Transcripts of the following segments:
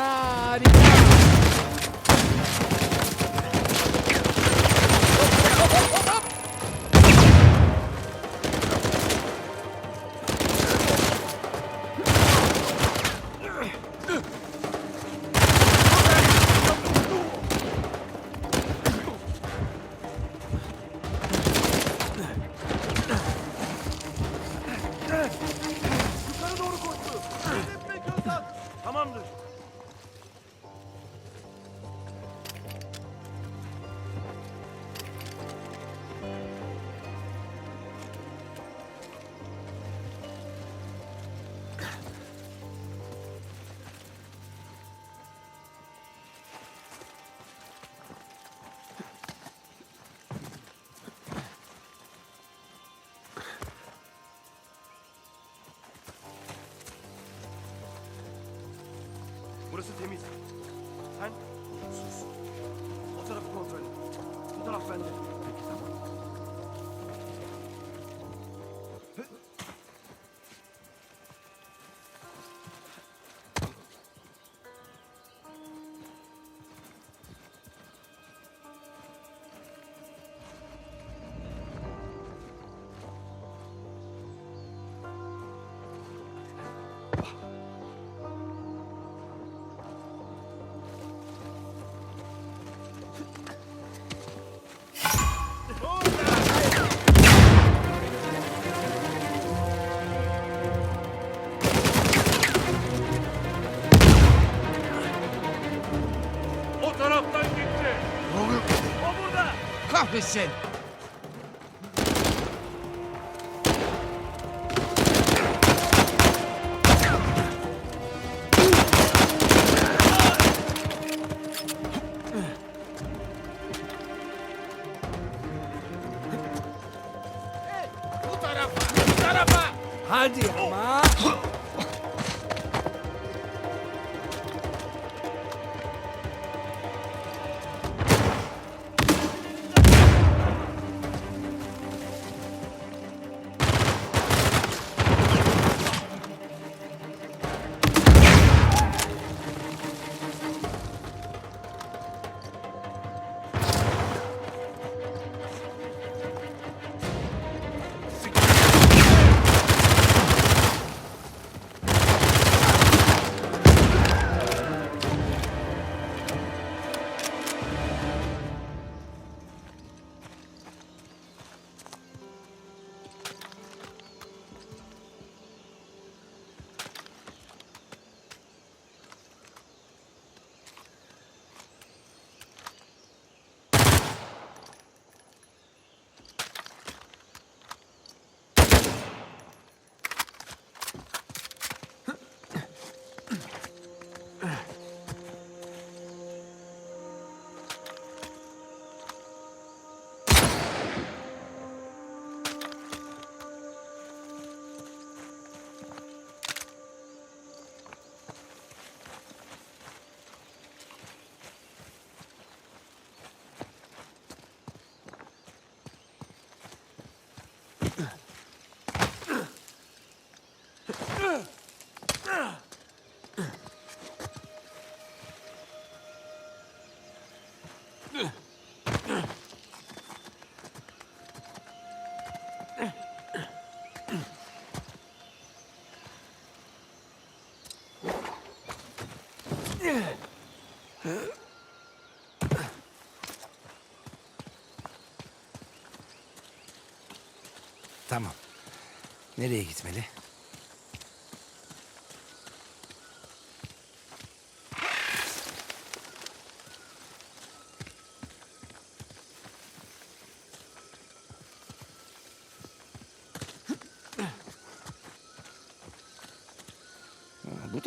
Ferrari. Good. Burası temiz. Sen sus. O tarafı kontrol et. Bu taraf bende. Peki tamam. Kahretsin. Tamam. Nereye gitmeli?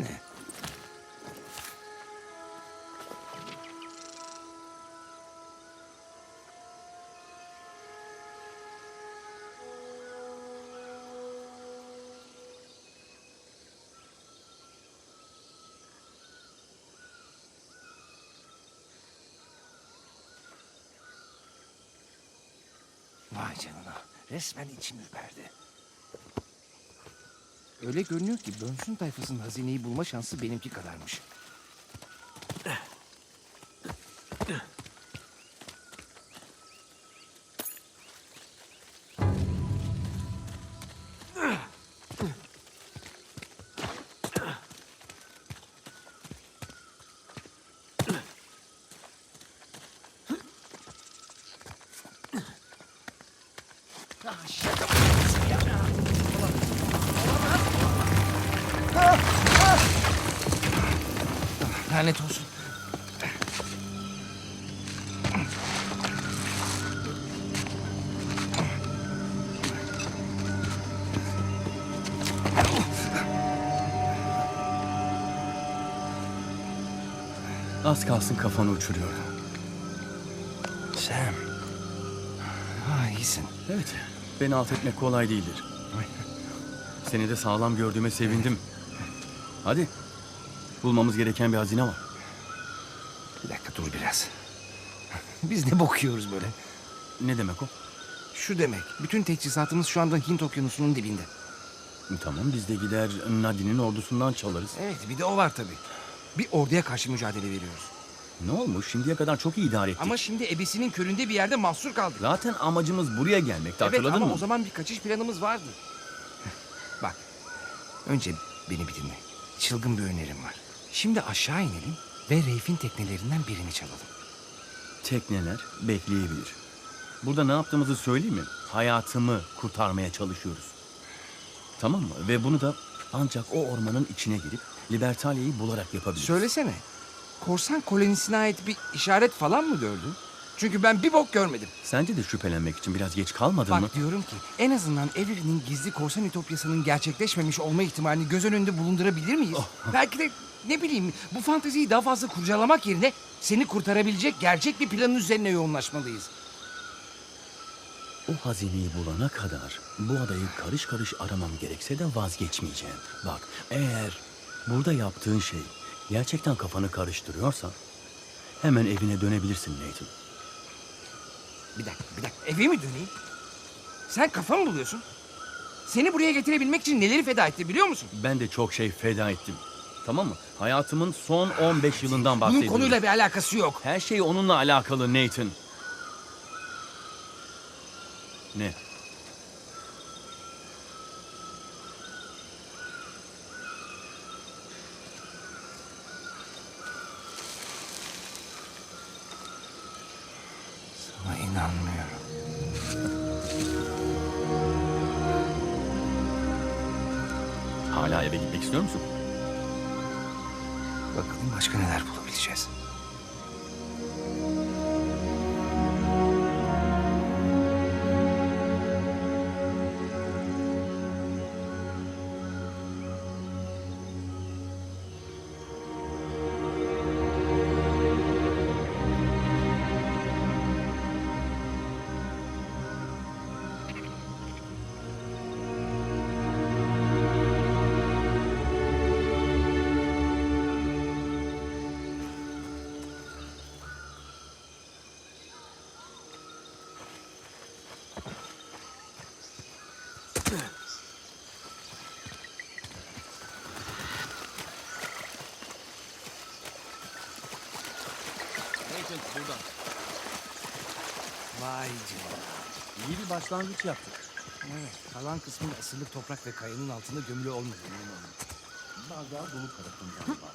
Ne? Vay canına. Resmen içim ürperdi. Öyle görünüyor ki Bönsün tayfasının hazineyi bulma şansı benimki kadarmış. Lanet olsun. Az kalsın kafanı uçuruyordu. Sam. Ha iyisin. Evet, beni alt etmek kolay değildir. Seni de sağlam gördüğüme sevindim. Hadi, bulmamız gereken bir hazine var. Bir dakika dur biraz. Biz ne bakıyoruz böyle? Ne demek o? Şu demek. Bütün teçhizatımız şu anda Hint okyanusunun dibinde. Tamam, biz de gider Nadine'in ordusundan çalarız. Evet bir de o var tabii. Bir orduya karşı mücadele veriyoruz. Ne olmuş? Şimdiye kadar çok iyi idare ettik. Ama şimdi ebesinin köründe bir yerde mahsur kaldık. Zaten amacımız buraya gelmekti, Evet hatırladın ama mı? o zaman bir kaçış planımız vardı. Bak. Önce beni bir dinle. Çılgın bir önerim var. Şimdi aşağı inelim ve Reif'in teknelerinden birini çalalım. Tekneler bekleyebilir. Burada ne yaptığımızı söyleyeyim mi? Hayatımı kurtarmaya çalışıyoruz. Tamam mı? Ve bunu da ancak o ormanın içine girip Libertalia'yı bularak yapabiliriz. Söylesene. Korsan kolonisine ait bir işaret falan mı gördün? Çünkü ben bir bok görmedim. Sence de şüphelenmek için biraz geç kalmadın mı? Bak diyorum ki en azından Avery'nin gizli korsan ütopyasının gerçekleşmemiş olma ihtimalini göz önünde bulundurabilir miyiz? Belki de ne bileyim bu fanteziyi daha fazla kurcalamak yerine seni kurtarabilecek gerçek bir planın üzerine yoğunlaşmalıyız. O hazineyi bulana kadar bu adayı karış karış aramam gerekse de vazgeçmeyeceğim. Bak eğer burada yaptığın şey gerçekten kafanı karıştırıyorsa hemen evine dönebilirsin Nathan. Bir dakika bir dakika eve mi döneyim? Sen kafa mı buluyorsun? Seni buraya getirebilmek için neleri feda etti biliyor musun? Ben de çok şey feda ettim. Tamam mı? Hayatımın son 15 yılından Bunun bahsediyorum. konuyla bir alakası yok. Her şey onunla alakalı Nathan. Ne? Sana inanmıyorum. Hala eve gitmek istiyor musun? Bakalım başka neler bulabileceğiz. İyi bir başlangıç yaptık. Evet, kalan kısmın asırlık toprak ve kayanın altında gömülü olmadığını eminim. Bardağı dolu tarafından var.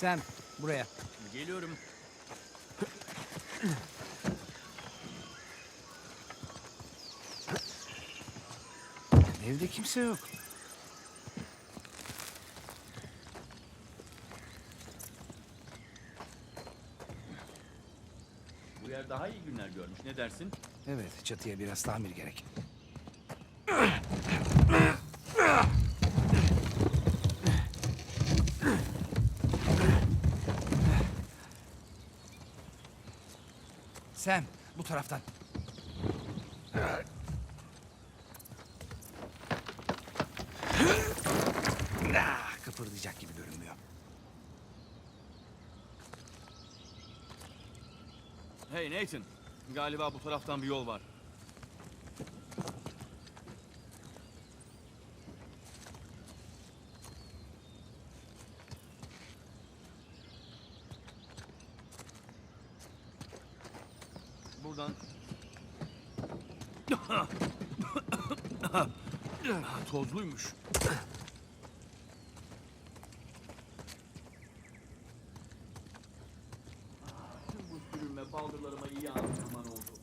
Sen buraya. Geliyorum. Evde kimse yok. Bu yer daha iyi günler görmüş. Ne dersin? Evet, çatıya biraz tamir gerek. Sam, bu taraftan. Ah, kıpırdayacak gibi görünmüyor. Hey Nathan. Galiba bu taraftan bir yol var. Buradan. Tozluymuş. Tüm bu sürünme baldırlarıma iyi antrenman oldu.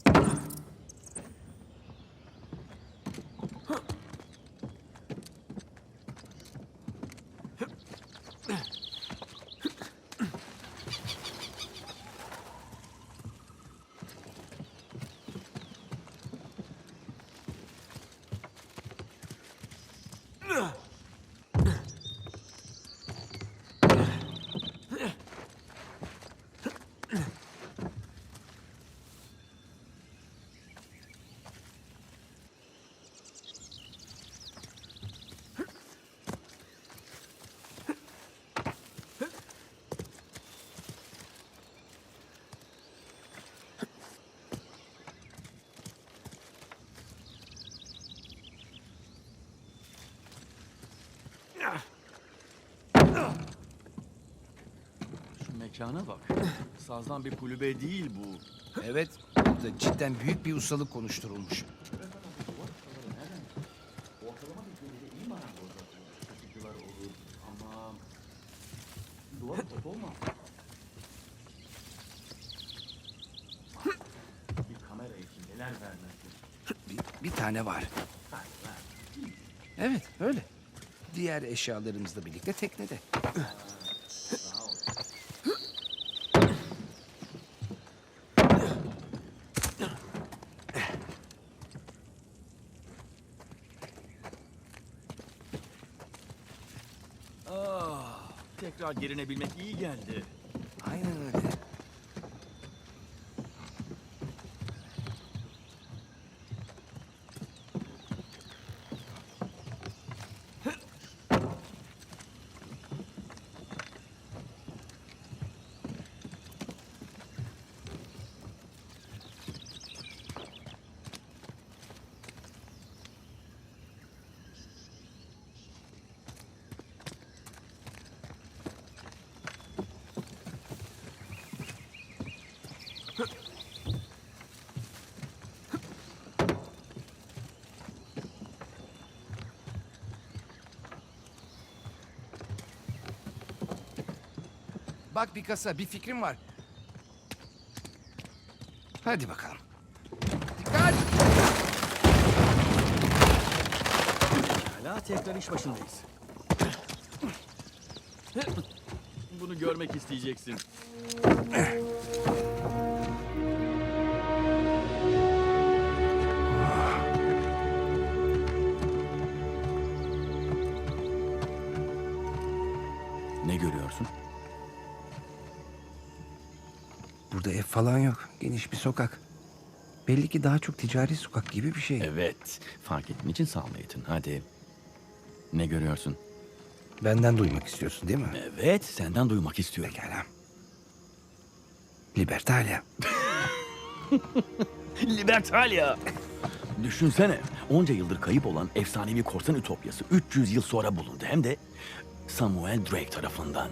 Şu mekana bak. Sazdan bir kulübe değil bu. Evet, burada cidden büyük bir ustalık konuşturulmuş. Bir, bir tane var. Evet, öyle. Diğer eşyalarımızla birlikte teknede. Ah, tekrar gerinebilmek iyi geldi. Aynen öyle. Bak bir kasa, bir fikrim var. Hadi bakalım. Dikkat! Hala tekrar iş başındayız. Bunu görmek isteyeceksin. falan yok. Geniş bir sokak. Belli ki daha çok ticari sokak gibi bir şey. Evet. Fark ettiğin için sağ ol Nathan. Hadi. Ne görüyorsun? Benden duymak istiyorsun değil mi? Evet, senden duymak istiyorum. Pekala. Libertalia. Libertalia. Düşünsene, onca yıldır kayıp olan efsanevi korsan ütopyası 300 yıl sonra bulundu. Hem de Samuel Drake tarafından.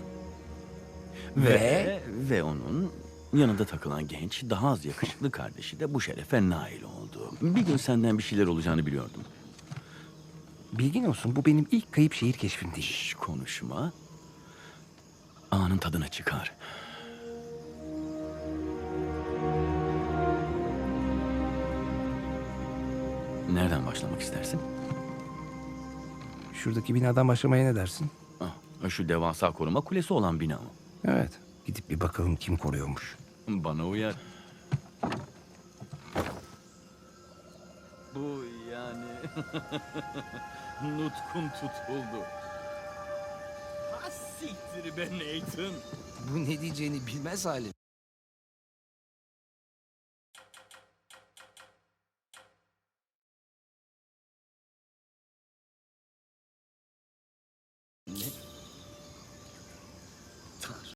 Ve? Ve onun yanında takılan genç, daha az yakışıklı kardeşi de bu şerefe nail oldu. Bir gün senden bir şeyler olacağını biliyordum. Bilgin olsun bu benim ilk kayıp şehir keşfim değil. Şş, konuşma. Anın tadına çıkar. Nereden başlamak istersin? Şuradaki binadan başlamaya ne dersin? Ah, şu devasa koruma kulesi olan bina o. Evet. Gidip bir bakalım kim koruyormuş. Bana uyar. Bu yani... Nutkum tutuldu. Ha siktir be Nathan. Bu ne diyeceğini bilmez halim.